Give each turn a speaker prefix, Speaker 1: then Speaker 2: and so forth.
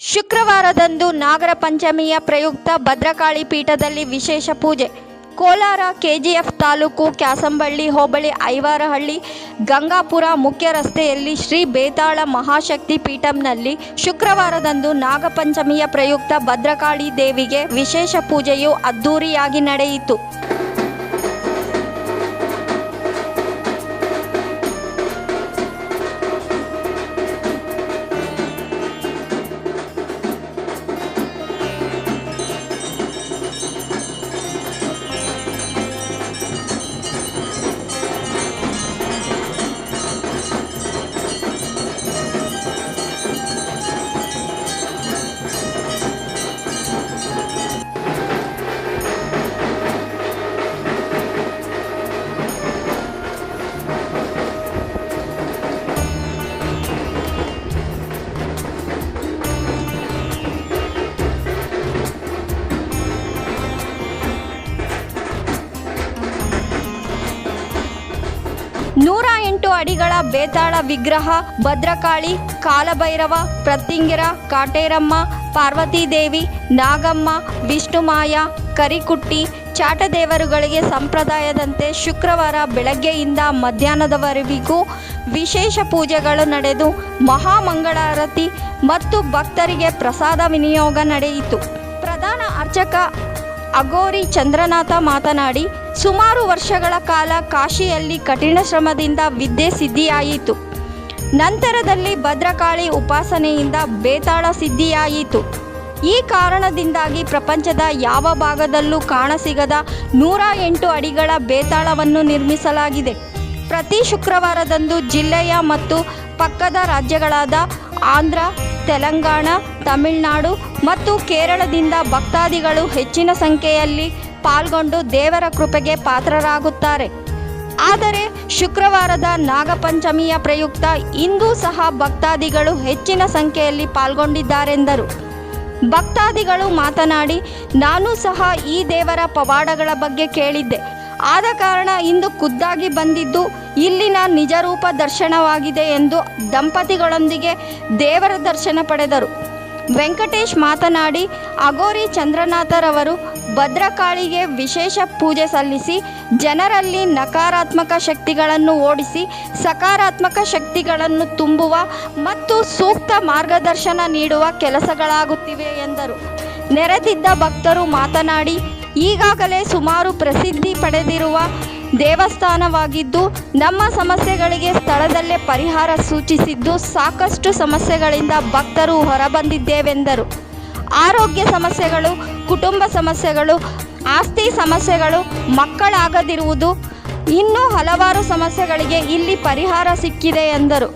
Speaker 1: ಶುಕ್ರವಾರದಂದು ನಾಗರ ಪಂಚಮಿಯ ಪ್ರಯುಕ್ತ ಭದ್ರಕಾಳಿ ಪೀಠದಲ್ಲಿ ವಿಶೇಷ ಪೂಜೆ. ಕೋಲಾರ ಕೆಜಿಎಫ್ ತಾಲೂಕು ಕ್ಯಾಸಂಬಳ್ಳಿ ಹೋಬಳಿ ಐವಾರಹಳ್ಳಿ ಗಂಗಾಪುರ ಮುಖ್ಯ ರಸ್ತೆಯಲ್ಲಿ ಶ್ರೀ ಬೇತಾಳ ಮಹಾಶಕ್ತಿ ಪೀಠಂನಲ್ಲಿ ಶುಕ್ರವಾರದಂದು ನಾಗಪಂಚಮಿಯ ಪ್ರಯುಕ್ತ ಭದ್ರಕಾಳಿ ದೇವಿಗೆ ವಿಶೇಷ ಪೂಜೆಯು ಅದ್ದೂರಿಯಾಗಿ ನಡೆಯಿತು. ನೂರ ಎಂಟು ಅಡಿಗಳ ಬೇತಾಳ ವಿಗ್ರಹ, ಭದ್ರಕಾಳಿ, ಕಾಲಭೈರವ, ಪ್ರತಿಂಗಿರ, ಕಾಟೇರಮ್ಮ, ಪಾರ್ವತಿದೇವಿ, ನಾಗಮ್ಮ, ವಿಷ್ಣುಮಾಯ, ಕರಿಕುಟ್ಟಿ, ಚಾಟದೇವರುಗಳಿಗೆ ಸಂಪ್ರದಾಯದಂತೆ ಶುಕ್ರವಾರ ಬೆಳಗ್ಗೆಯಿಂದ ಮಧ್ಯಾಹ್ನದವರೆಗೂ ವಿಶೇಷ ಪೂಜೆಗಳು ನಡೆದು ಮಹಾಮಂಗಳಾರತಿ ಮತ್ತು ಭಕ್ತರಿಗೆ ಪ್ರಸಾದ ವಿನಿಯೋಗ ನಡೆಯಿತು. ಪ್ರಧಾನ ಅರ್ಚಕ ಅಗೋರಿ ಚಂದ್ರನಾಥ ಮಾತನಾಡಿ, ಸುಮಾರು ವರ್ಷಗಳ ಕಾಲ ಕಾಶಿಯಲ್ಲಿ ಕಠಿಣ ಶ್ರಮದಿಂದ ವಿದ್ಯೆ ಸಿದ್ಧಿಯಾಯಿತು. ನಂತರದಲ್ಲಿ ಭದ್ರಕಾಳಿ ಉಪಾಸನೆಯಿಂದ ಬೇತಾಳ ಸಿದ್ಧಿಯಾಯಿತು. ಈ ಕಾರಣದಿಂದಾಗಿ ಪ್ರಪಂಚದ ಯಾವ ಭಾಗದಲ್ಲೂ ಕಾಣಸಿಗದ ನೂರ ಎಂಟು ಅಡಿಗಳ ಬೇತಾಳವನ್ನು ನಿರ್ಮಿಸಲಾಗಿದೆ. ಪ್ರತಿ ಶುಕ್ರವಾರದಂದು ಜಿಲ್ಲೆಯ ಮತ್ತು ಪಕ್ಕದ ರಾಜ್ಯಗಳಾದ ಆಂಧ್ರ ತೆಲಂಗಾಣ, ತಮಿಳುನಾಡು ಮತ್ತು ಕೇರಳದಿಂದ ಭಕ್ತಾದಿಗಳು ಹೆಚ್ಚಿನ ಸಂಖ್ಯೆಯಲ್ಲಿ ಪಾಲ್ಗೊಂಡು ದೇವರ ಕೃಪೆಗೆ ಪಾತ್ರರಾಗುತ್ತಾರೆ. ಆದರೆ ಶುಕ್ರವಾರದ ನಾಗಪಂಚಮಿಯ ಪ್ರಯುಕ್ತ ಇಂದೂ ಸಹ ಭಕ್ತಾದಿಗಳು ಹೆಚ್ಚಿನ ಸಂಖ್ಯೆಯಲ್ಲಿ ಪಾಲ್ಗೊಂಡಿದ್ದಾರೆಂದರು. ಭಕ್ತಾದಿಗಳು ಮಾತನಾಡಿ, ನಾನು ಸಹ ಈ ದೇವರ ಪವಾಡಗಳ ಬಗ್ಗೆ ಕೇಳಿದ್ದೆ. ಆದ ಕಾರಣ ಇಂದು ಖುದ್ದಾಗಿ ಬಂದಿದ್ದು ಇಲ್ಲಿನ ನಿಜರೂಪ ದರ್ಶನವಾಗಿದೆ ಎಂದು ದಂಪತಿಗಳೊಂದಿಗೆ ದೇವರ ದರ್ಶನ ಪಡೆದರು. ವೆಂಕಟೇಶ್ ಮಾತನಾಡಿ ಅಗೋರಿ ಚಂದ್ರನಾಥರವರು ಭದ್ರಕಾಳಿಗೆ ವಿಶೇಷ ಪೂಜೆ ಸಲ್ಲಿಸಿ, ಜನರಲ್ಲಿ ನಕಾರಾತ್ಮಕ ಶಕ್ತಿಗಳನ್ನು ಓಡಿಸಿ, ಸಕಾರಾತ್ಮಕ ಶಕ್ತಿಗಳನ್ನು ತುಂಬುವ ಮತ್ತು ಸೂಕ್ತ ಮಾರ್ಗದರ್ಶನ ನೀಡುವ ಕೆಲಸಗಳಾಗುತ್ತಿವೆ ಎಂದರು. ನೆರೆದಿದ್ದ ಭಕ್ತರು ಮಾತನಾಡಿ ಈಗಾಗಲೇ ಸುಮಾರು ಪ್ರಸಿದ್ಧಿ ಪಡೆದಿರುವ ದೇವಸ್ಥಾನವಾಗಿದ್ದು, ನಮ್ಮ ಸಮಸ್ಯೆಗಳಿಗೆ ಸ್ಥಳದಲ್ಲೇ ಪರಿಹಾರ ಸೂಚಿಸಿದ್ದು ಸಾಕಷ್ಟು ಸಮಸ್ಯೆಗಳಿಂದ ಭಕ್ತರು ಹೊರಬಂದಿದ್ದೇವೆಂದರು. ಆರೋಗ್ಯ ಸಮಸ್ಯೆಗಳು, ಕುಟುಂಬ ಸಮಸ್ಯೆಗಳು, ಆಸ್ತಿ ಸಮಸ್ಯೆಗಳು, ಮಕ್ಕಳಾಗದಿರುವುದು, ಇನ್ನೂ ಹಲವಾರು ಸಮಸ್ಯೆಗಳಿಗೆ ಇಲ್ಲಿ ಪರಿಹಾರ ಸಿಕ್ಕಿದೆ ಎಂದರು.